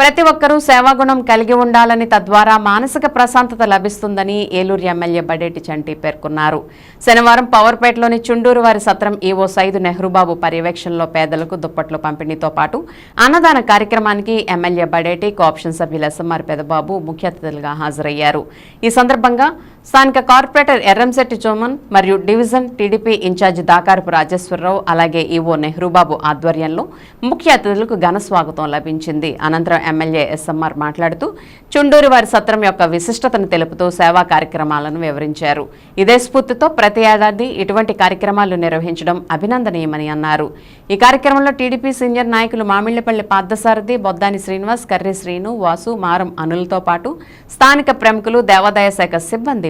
ప్రతి ఒక్కరూ సేవాగుణం కలిగి ఉండాలని తద్వారా మానసిక ప్రశాంతత లభిస్తుందని ఏలూరు ఎమ్మెల్యే బడేటి చంటి పేర్కొన్నారు. శనివారం పవర్పేటలోని చుండూరు వారి సత్రం ఈవో సైదు నెహ్రూబాబు పర్యవేక్షణలో పేదలకు దుప్పట్లు పంపిణీతో పాటు అన్నదాన కార్యక్రమానికి ఎమ్మెల్యే బడేటి కోఆప్షన్ సభ్యులు ఎస్ఎంఆర్ పెదబాబు ముఖ్య అతిథులుగా హాజరయ్యారు. ఈ సందర్భంగా స్థానిక కార్పొరేటర్ ఎర్రంశెట్టి చోమన్ మరియు division TDP incharge Dakarapu Rajeswararao అలాగే ఈవో నెహ్రూబాబు ఆధ్వర్యంలో ముఖ్య అతిథులకు ఘన స్వాగతం లభించింది. అనంతరం ఎమ్మెల్యే ఎస్ఎంఆర్ మాట్లాడుతూ చుండూరు వారి సత్రం యొక్క విశిష్టతను తెలుపుతూ సేవా కార్యక్రమాలను వివరించారు. ఇదే స్ఫూర్తితో ప్రతి ఏడాది ఇటువంటి కార్యక్రమాలు నిర్వహించడం అభినందనీయమని అన్నారు. ఈ కార్యక్రమంలో టీడీపీ సీనియర్ నాయకులు మామిళ్ళపల్లి పార్థసారథి బొద్దాని శ్రీనివాస్ కర్రి శ్రీను వాసు మారం అనులతో పాటు స్థానిక ప్రముఖులు దేవాదాయ శాఖ సిబ్బంది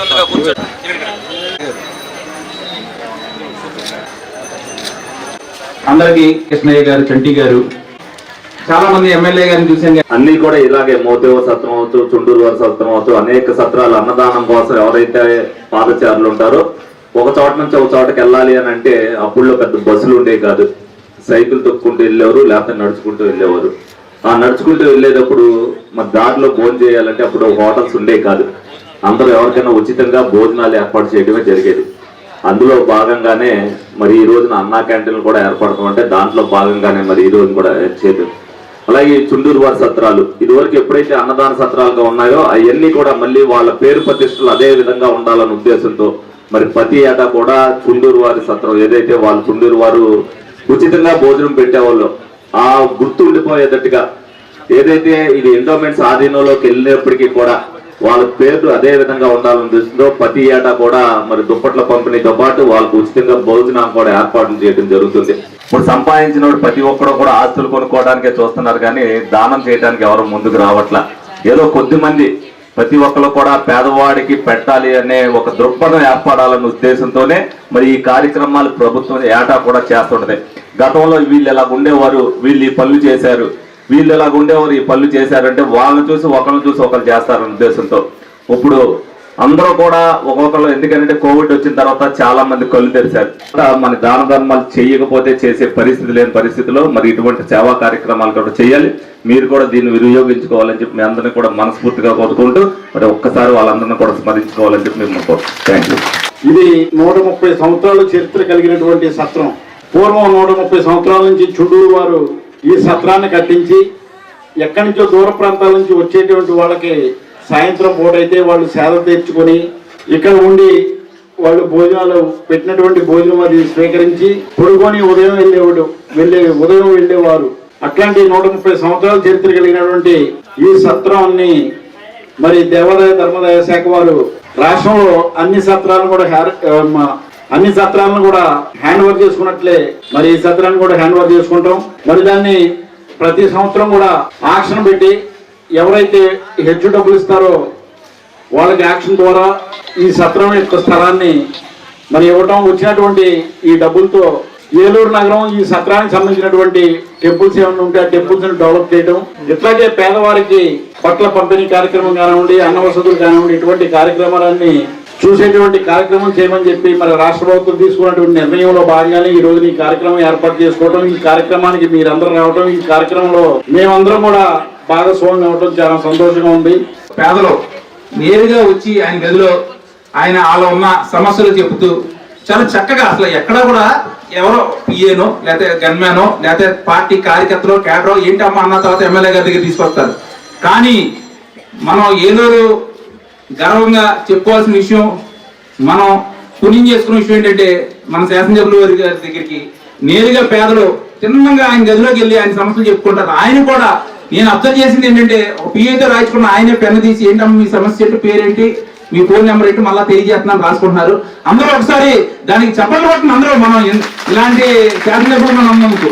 ధన్యవాదాలు నమస్తే అందరికి కృష్ణయ్య గారు చంటి గారు చాలా మంది ఎమ్మెల్యే గారిని చూసాం అన్ని కూడా ఇలాగే మోతేవ సత్రం అవుతూ చుండూరు వారి సత్రం అవుతూ అనేక సత్రాలు అన్నదానం కోసం ఎవరైతే పాదచారులు ఉంటారో ఒక చోట నుంచి ఒక చోటకి వెళ్ళాలి అని అంటే అప్పుల్లో పెద్ద బస్సులు ఉండేవి కాదు. సైకిల్ తొక్కుంటూ వెళ్ళేవారు లేకపోతే నడుచుకుంటూ వెళ్ళేవారు. ఆ నడుచుకుంటూ వెళ్ళేటప్పుడు మరి దారిలో భోజనం చేయాలంటే అప్పుడు హోటల్స్ ఉండేవి కాదు. అందరూ ఎవరికైనా ఉచితంగా భోజనాలు ఏర్పాటు చేయడమే జరిగేది. అందులో భాగంగానే మరి ఈ రోజున అన్నా క్యాంటీన్లు కూడా ఏర్పడతాం అంటే దాంట్లో భాగంగానే మరి ఈ రోజు కూడా చేయడం అలాగే ఈ చుండూరు వారి సత్రాలు ఇదివరకు ఎప్పుడైతే అన్నదాన సత్రాలుగా ఉన్నాయో అవన్నీ కూడా మళ్ళీ వాళ్ళ పేరు ప్రతిష్టలు అదే విధంగా ఉండాలన్న ఉద్దేశంతో మరి ప్రతి ఏటా కూడా చుండూరు వారి సత్రం ఏదైతే వాళ్ళు చుండూరు వారు ఉచితంగా భోజనం పెట్టేవాళ్ళు ఆ గుర్తు ఉండిపోయేటట్టుగా ఏదైతే ఇది ఎండోమెంట్స్ ఆధీనంలోకి వెళ్ళినప్పటికీ కూడా వాళ్ళ పేర్లు అదే విధంగా ఉండాలని దృష్టిలో ప్రతి ఏటా కూడా మరి దుప్పట్ల పంపిణీతో పాటు వాళ్ళకు ఉచితంగా భోజనం కూడా ఏర్పాటు చేయడం జరుగుతుంది. ఇప్పుడు సంపాదించిన ప్రతి ఒక్కరు కూడా ఆస్తులు కొనుక్కోవడానికే చూస్తున్నారు కానీ దానం చేయడానికి ఎవరు ముందుకు రావట్లా? ఏదో కొద్ది మంది ప్రతి ఒక్కరు కూడా పేదవాడికి పెట్టాలి అనే ఒక దృక్పథం ఏర్పడాలనే ఉద్దేశంతోనే మరి ఈ కార్యక్రమాలు ప్రభుత్వం ఏటా కూడా చేస్తుంటది. గతంలో వీళ్ళు ఇలా ఉండేవారు వీళ్ళు ఈ పనులు చేశారు. వీళ్ళు ఇలాగ ఉండేవారు? ఈ పనులు చేశారంటే వాళ్ళని చూసి ఒకరిని చూసి ఒకరు చేస్తారన్న ఉద్దేశంతో. ఇప్పుడు అందరూ కూడా ఒక్కొక్కరు ఎందుకంటే కోవిడ్ వచ్చిన తర్వాత చాలా మంది కళ్ళు తెరిచారు. మన దాన ధర్మాలు చేయకపోతే చేసే పరిస్థితి లేని పరిస్థితిలో మరి ఇటువంటి సేవా కార్యక్రమాలు కూడా చేయాలి. మీరు కూడా దీన్ని వినియోగించుకోవాలని చెప్పి మీ అందరినీ కూడా మనస్ఫూర్తిగా కోరుకుంటూ మరి ఒక్కసారి వాళ్ళందరినీ కూడా స్మరించుకోవాలని చెప్పి మేము థ్యాంక్ యూ ఇది నూట ముప్పై సంవత్సరాలు చరిత్ర కలిగినటువంటి సత్రం. పూర్వం నూట ముప్పై సంవత్సరాల నుంచి చుడూరు వారు ఈ సత్రాన్ని కట్టించి ఎక్కడి నుంచో దూర ప్రాంతాల నుంచి వచ్చేటువంటి వాళ్ళకి సాయంత్రం పూట అయితే వాళ్ళు సేద తీర్చుకొని ఇక్కడ ఉండి వాళ్ళు భోజనాలు పెట్టినటువంటి భోజనం అది స్వీకరించి పొడుకొని ఉదయం వెళ్ళేవాడు వెళ్ళే ఉదయం వెళ్ళేవారు. అట్లాంటి నూట ముప్పై సంవత్సరాల చరిత్ర కలిగినటువంటి ఈ సత్రాన్ని మరి దేవాదాయ ధర్మదాయ శాఖ వారు రాష్ట్రంలో అన్ని సత్రాలను కూడా అన్ని సత్రాలను కూడా హ్యాండ్ ఓవర్ చేసుకున్నట్లే మరి ఈ సత్రాన్ని కూడా హ్యాండ్ ఓవర్ చేసుకుంటాం. మరి దాన్ని ప్రతి సంవత్సరం కూడా ఆక్షన్ పెట్టి ఎవరైతే హెచ్చు డబ్బులు ఇస్తారో వాళ్ళకి యాక్షన్ ద్వారా ఈ సత్రం యొక్క స్థలాన్ని మరి ఇవ్వటం వచ్చినటువంటి ఈ డబ్బులతో ఏలూరు నగరం ఈ సత్రానికి సంబంధించినటువంటి టెంపుల్స్ ఏమైనా ఉంటే ఆ టెంపుల్స్ డెవలప్ చేయడం ఇట్లాగే పేదవారికి పట్ల పంపిణీ కార్యక్రమం కానివ్వండి అన్న వసతులు కానివ్వండి ఇటువంటి కార్యక్రమాలన్నీ చూసేటువంటి కార్యక్రమం చేయమని చెప్పి మరి రాష్ట్ర ప్రభుత్వం తీసుకున్నటువంటి నిర్ణయంలో భాగంగానే ఈ రోజు ఈ కార్యక్రమం ఏర్పాటు చేసుకోవడం ఈ కార్యక్రమానికి మీరందరూ రావడం ఈ కార్యక్రమంలో మేమందరం కూడా భాగస్వామ్యం అవడం చాలా సంతోషంగా ఉంది. పేదలు నేరుగా వచ్చి ఆయన గదిలో ఆయన వాళ్ళ ఉన్న సమస్యలు చెబుతూ చాలా చక్కగా అసలు ఎక్కడ కూడా ఎవరో పిఏనో లేకపోతే గన్మ్యానో లేకపోతే పార్టీ కార్యకర్తలో క్యాడరో ఏంటమ్మా అన్న తర్వాత ఎమ్మెల్యే గారి దగ్గర తీసుకొస్తారు. కానీ మనం ఏలూరు గర్వంగా చెప్పుకోవాల్సిన విషయం మనం పుణ్యం చేసుకున్న విషయం ఏంటంటే మన శాసనసభ్యుల వారి గారి దగ్గరికి నేరుగా పేదలు చిన్నంగా ఆయన గదిలోకి వెళ్ళి ఆయన సమస్యలు చెప్పుకుంటారు. ఆయన కూడా నేను అబ్జర్వ్ చేసింది ఏంటంటే ఒక పిఏతో రాయించుకున్న ఆయనే పెన్ను తీసి ఏంటమ్మా మీ సమస్య ఏంటి పేరేంటి మీ ఫోన్ నెంబర్ ఏంటి మళ్ళీ తెలియజేస్తున్నాను రాసుకుంటున్నారు. అందరూ ఒకసారి దానికి చెప్పండి కొట్టిన అందరూ మనం ఇలాంటి శాసనసభ్యులు మనం అమ్మకు